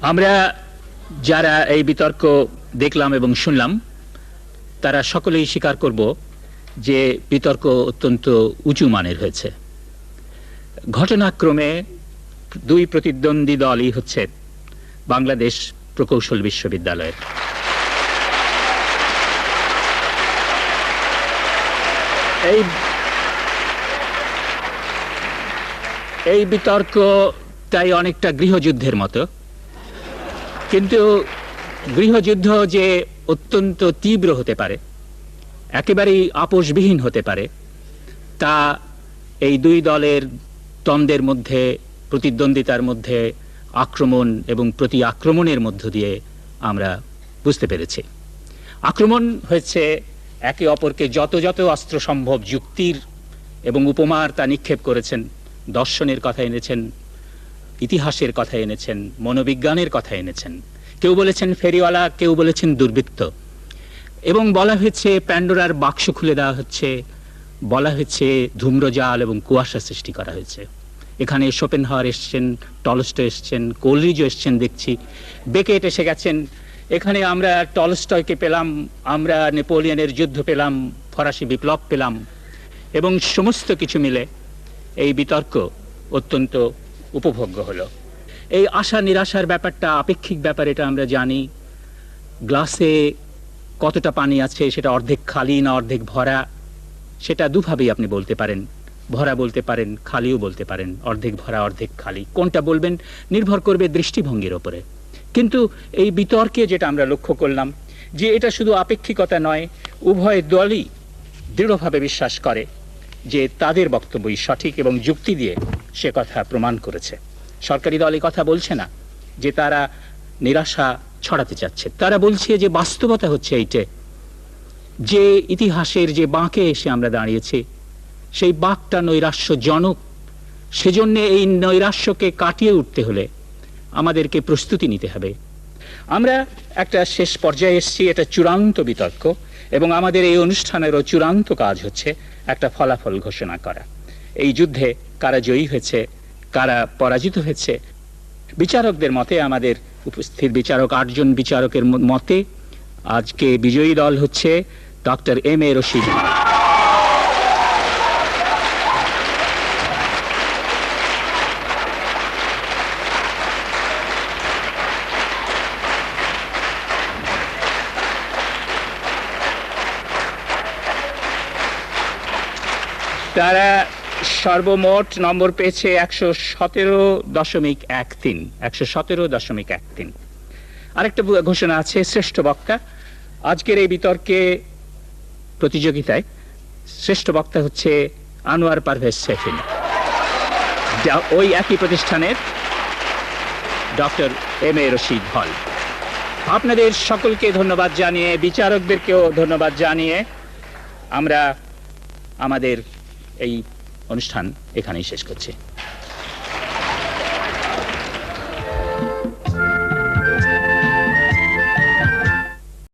আমরা যারা এই বিতর্ক দেখলাম এবং শুনলাম, তারা সকলেই স্বীকার করব যে বিতর্ক অত্যন্ত উঁচু মানের হয়েছে। ঘটনাক্রমে দুই প্রতিদ্বন্দ্বী দলই হচ্ছে বাংলাদেশ প্রকৌশল বিশ্ববিদ্যালয়ের। এই এই বিতর্ক তাই অনেকটা গৃহযুদ্ধের মতো। কিন্তু গৃহযুদ্ধ যে অত্যন্ত তীব্র হতে পারে, একেবারেই আপোষবিহীন হতে পারে, তা এই দুই দলের দ্বন্দ্বের মধ্যে, প্রতিদ্বন্দ্বিতার মধ্যে, আক্রমণ এবং প্রতি আক্রমণের মধ্য দিয়ে আমরা বুঝতে পেরেছি। আক্রমণ হয়েছে একে অপরকে যত যত অস্ত্র সম্ভব যুক্তির এবং উপমার তা নিক্ষেপ করেছেন, দর্শনের কথা এনেছেন ইতিহাসের কথা এনেছেন, মনোবিজ্ঞানের কথা এনেছেন। কেউ বলেছেন ফেরিওয়ালা, কেউ বলেছেন দুর্বৃত্ত। এবং বলা হয়েছে প্যান্ডোরার বাক্স খুলে দেওয়া হচ্ছে, বলা হয়েছে ধূম্রজাল এবং কুয়াশা সৃষ্টি করা হয়েছে। এখানে সোপেন শোপেনহার এসছেন টলস্ট এসছেন, কোলরিজও এসছেন, দেখছি। বেকেট এসে গেছেন, এখানে আমরা টলস্টয়কে পেলাম, আমরা নেপোলিয়নের যুদ্ধ পেলাম, ফরাসি বিপ্লব পেলাম। এবং সমস্ত কিছু মিলে এই বিতর্ক অত্যন্ত উপভোগ্য হলো। এই আশা নিরাশার ব্যাপারটা, আপেক্ষিক ব্যাপার এটা আমরা জানি। গ্লাসে কতটা পানি আছে সেটা অর্ধেক খালি না অর্ধেক ভরা, সেটা দুভাবেই আপনি বলতে পারেন। ভরা বলতে পারেন, খালিও বলতে পারেন, অর্ধেক ভরা, অর্ধেক খালি। কোনটা বলবেন নির্ভর করবে দৃষ্টিভঙ্গির ওপরে। কিন্তু এই বিতর্কে যেটা আমরা লক্ষ্য করলাম, যে এটা শুধু আপেক্ষিকতা নয়, উভয় দলই দৃঢ়ভাবে বিশ্বাস করে। যে তাদের বক্তব্যই সঠিক এবং যুক্তি দিয়ে সে কথা প্রমাণ করেছে। সরকারি দল কথা বলছে না যে তারা নিরাশা ছড়াতে চাচ্ছে। তারা বলছে যে বাস্তবতা হচ্ছে এইটে। যে ইতিহাসের যে বাঁকে এসে আমরা দাঁড়িয়েছি, সেই বাঁকটা নৈরাশ্যজনক। সেজন্য এই নৈরাশ্যকে কাটিয়ে উঠতে হলে আমাদেরকে প্রস্তুতি নিতে হবে। আমরা একটা শেষ পর্যায়ে এসেছি, এটা চূড়ান্ত বিতর্ক, এবং আমাদের এই অনুষ্ঠানেরও চূড়ান্ত কাজ হচ্ছে একটা ফলাফল ঘোষণা করা। এই যুদ্ধে কারা জয়ী হয়েছে, কারা পরাজিত হয়েছে, বিচারকদের মতে আমাদের উপস্থিত বিচারক, আটজন বিচারকের মতে আজকে বিজয়ী দল হচ্ছে ডক্টর এম এ রশিদ। তারা সর্বমোট নম্বর পেয়েছে একশো সতেরো দশমিক এক তিন, একশো সতেরো দশমিক এক তিন। আরেকটা ঘোষণা আছে, শ্রেষ্ঠ বক্তা। আজকের এই বিতর্কে প্রতিযোগিতায় শ্রেষ্ঠ বক্তা হচ্ছে আনোয়ার পারভেজ শেফিন যা- ওই একই প্রতিষ্ঠানের ডক্টর এম এ রশিদ হল। আপনাদের সকলকে ধন্যবাদ জানিয়ে, বিচারকদেরকেও ধন্যবাদ জানিয়ে আমরা আমাদের এই অনুষ্ঠান এখানেই শেষ করছি।